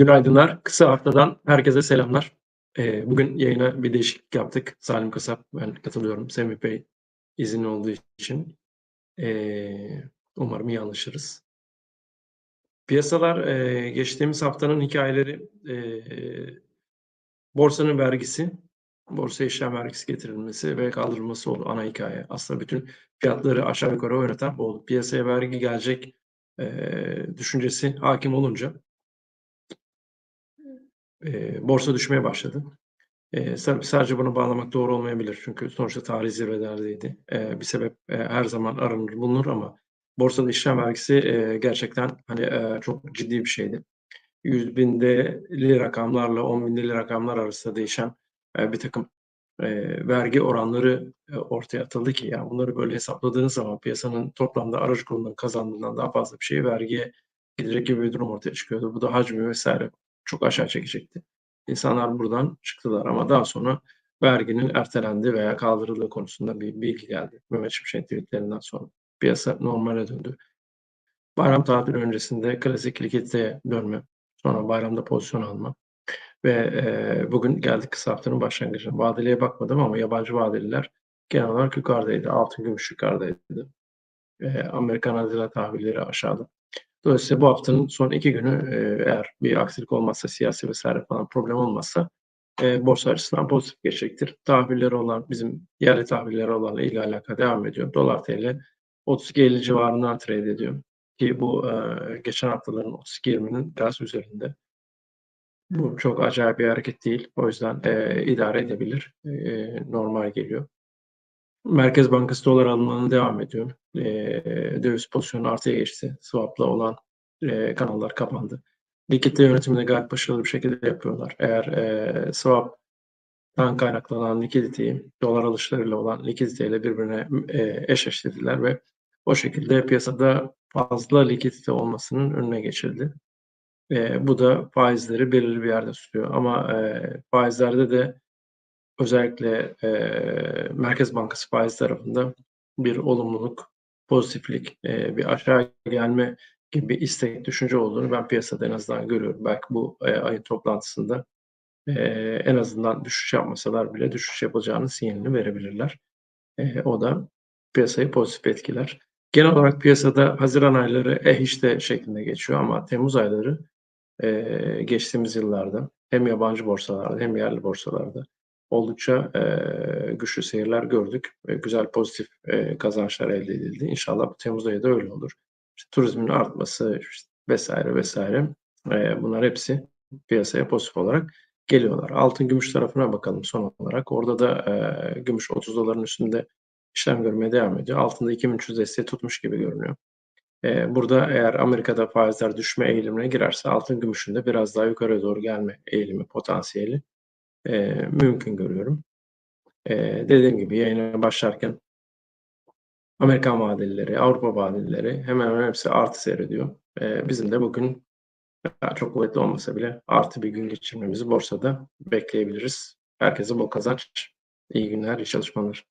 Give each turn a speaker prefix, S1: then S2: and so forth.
S1: Günaydınlar. Kısa haftadan herkese selamlar. Eee, bugün yayına bir değişiklik yaptık. Salim Kasap, ben katılıyorum. Semih Bey izinli olduğu için. Eee, umarım iyi anlaşırız. Piyasalar eee, geçtiğimiz haftanın hikayeleri eee, borsanın vergisi, borsa işlem vergisi getirilmesi ve kaldırılması oldu ana hikaye. Aslında bütün fiyatları aşağı yukarı oynatan oldu. Piyasaya vergi gelecek eee, düşüncesi hakim olunca eee, borsa düşmeye başladı. Sa sadece bunu bağlamak doğru olmayabilir. Çünkü sonuçta tarihi zirvelerdeydi. Eee, bir sebep, eee, her zaman aranır bulunur ama borsada işlem vergisi, eee, gerçekten, hani, eee, çok ciddi bir şeydi. 100.000'li rakamlarla 10.000'li rakamlar arasında değişen, eee, birtakım, eee, vergi oranları, eee, ortaya atıldı ki ya bunları böyle hesapladığınız zaman piyasanın toplamda aracı kurunun kazandığından daha fazla bir şeyi vergiye gidecek gibi bir durum ortaya çıkıyordu. Bu da hacmi vs. çok aşağı çekecekti. İnsanlar buradan çıktılar ama daha sonra verginin ertelendiği veya kaldırıldığı konusunda bir bilgi geldi. Mehmet Şimşek'in tweetlerinden sonra. Piyasa normale döndü. Bayram tatili öncesinde klasik likiditeye dönme, sonra bayramda pozisyon alma ve, eee, bugün geldik kısa haftanın başlangıcına. Vadeliye bakmadım ama yabancı vadeliler genel olarak yukarıdaydı. Altın, gümüş yukarıdaydı. Eee, Amerikan Adila tahvilleri aşağıda. Dolayısıyla bu haftanın son 2 günü, eee, eğer bir aksilik olmazsa, siyasi vs. falan problem olmazsa, eee, borsa açısından pozitif geçecektir. Tahvilleri olan, bizim yerli tahvilleri olanla ilgili alaka devam ediyor. Dolar TL 32.50 civarından trade ediyor ki bu, eee, geçen haftaların 32.20'nin biraz üzerinde. Bu çok acayip bir hareket değil. O yüzden, eee, idare edebilir. Eee, normal geliyor. Merkez Bankası dolar alımlarına devam ediyor. Eee, döviz pozisyonu artıya geçti. Swap'la olan, eee, kanallar kapandı. Likidite yönetimini gayet başarılı bir şekilde yapıyorlar. Eğer, eee, swap'tan kaynaklanan likiditeyi dolar alışlarıyla olan likiditeyle birbirine, eee, eşleştirdiler ve o şekilde piyasada fazla likidite olmasının önüne geçildi. Eee, bu da faizleri belirli bir yerde tutuyor ama, eee, faizlerde de özellikle, eee, Merkez Bankası faiz tarafında bir olumluluk, pozitiflik, eee, bir aşağı gelme gibi istek, düşünce olduğunu ben piyasada en azından görüyorum. Belki bu, eee, ayın toplantısında, eee, en azından düşüş yapmasalar bile düşüş yapacağının sinyalini verebilirler. Eee, o da piyasayı pozitif etkiler. Genel olarak piyasada haziran ayları eh işte şeklinde geçiyor ama temmuz ayları, eee, geçtiğimiz yıllarda hem yabancı borsalarda hem yerli borsalarda oldukça, eee, güçlü seyirler gördük ve güzel pozitif, eee, kazançlar elde edildi. İnşallah bu temmuz ayı da öyle olur. İşte turizmin artması işte vs. vs. eee, bunlar hepsi piyasaya pozitif olarak geliyorlar. Altın, gümüş tarafına bakalım son olarak. Orada da, eee, gümüş $30'ların üstünde işlem görmeye devam ediyor. Altında 2300 desteği tutmuş gibi görünüyor. Eee, burada eğer Amerika'da faizler düşme eğilimine girerse altın, gümüşün de biraz daha yukarıya doğru gelme eğilimi, potansiyeli, eee, mümkün görüyorum. Eee, dediğim gibi yayına başlarken Amerikan vadelileri, Avrupa vadelileri hemen hemen hepsi artı seyrediyor. Eee, bizim de bugün çok kuvvetli olmasa bile artı bir gün geçirmemizi borsada bekleyebiliriz. Herkese bol kazanç, iyi günler, iyi çalışmalar.